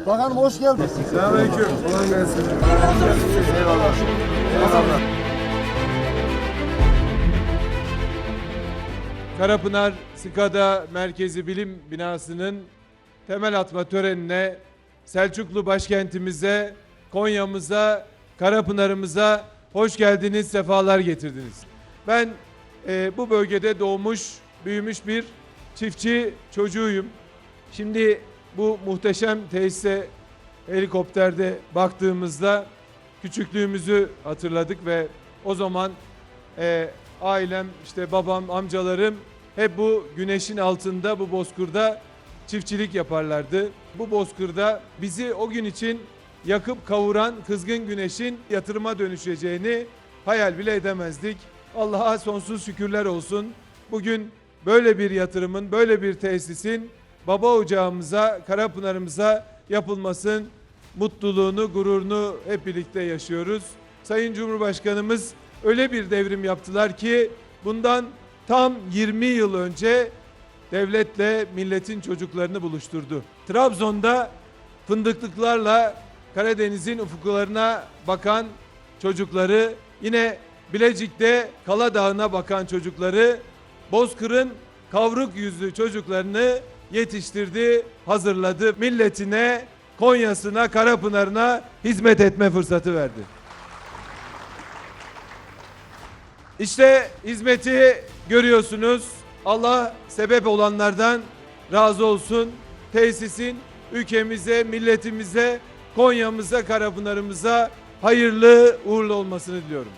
Bakanım hoş geldin. Selamünaleyküm. Kolay gelsin. Eyvallah. Eyvallah. Karapınar Skada Merkezi Bilim Binası'nın temel atma törenine Selçuklu başkentimize, Konya'mıza, Karapınar'ımıza hoş geldiniz, sefalar getirdiniz. Ben e, bu bölgede doğmuş, büyümüş bir çiftçi çocuğuyum. Şimdi bu muhteşem tesise helikopterde baktığımızda küçüklüğümüzü hatırladık ve o zaman e, ailem, işte babam, amcalarım hep bu güneşin altında, bu bozkırda çiftçilik yaparlardı. Bu bozkırda bizi o gün için yakıp kavuran kızgın güneşin yatırıma dönüşeceğini hayal bile edemezdik. Allah'a sonsuz şükürler olsun. Bugün böyle bir yatırımın, böyle bir tesisin baba ocağımıza, Karapınar'ımıza yapılmasın mutluluğunu, gururunu hep birlikte yaşıyoruz. Sayın Cumhurbaşkanımız öyle bir devrim yaptılar ki bundan tam 20 yıl önce devletle milletin çocuklarını buluşturdu. Trabzon'da fındıklıklarla Karadeniz'in ufuklarına bakan çocukları, yine Bilecik'te Kala Dağı'na bakan çocukları, Bozkır'ın kavruk yüzlü çocuklarını yetiştirdi, hazırladı. Milletine, Konya'sına, Karapınar'ına hizmet etme fırsatı verdi. İşte hizmeti görüyorsunuz. Allah sebep olanlardan razı olsun. Tesisin ülkemize, milletimize, Konya'mıza, Karapınar'ımıza hayırlı uğurlu olmasını diliyorum.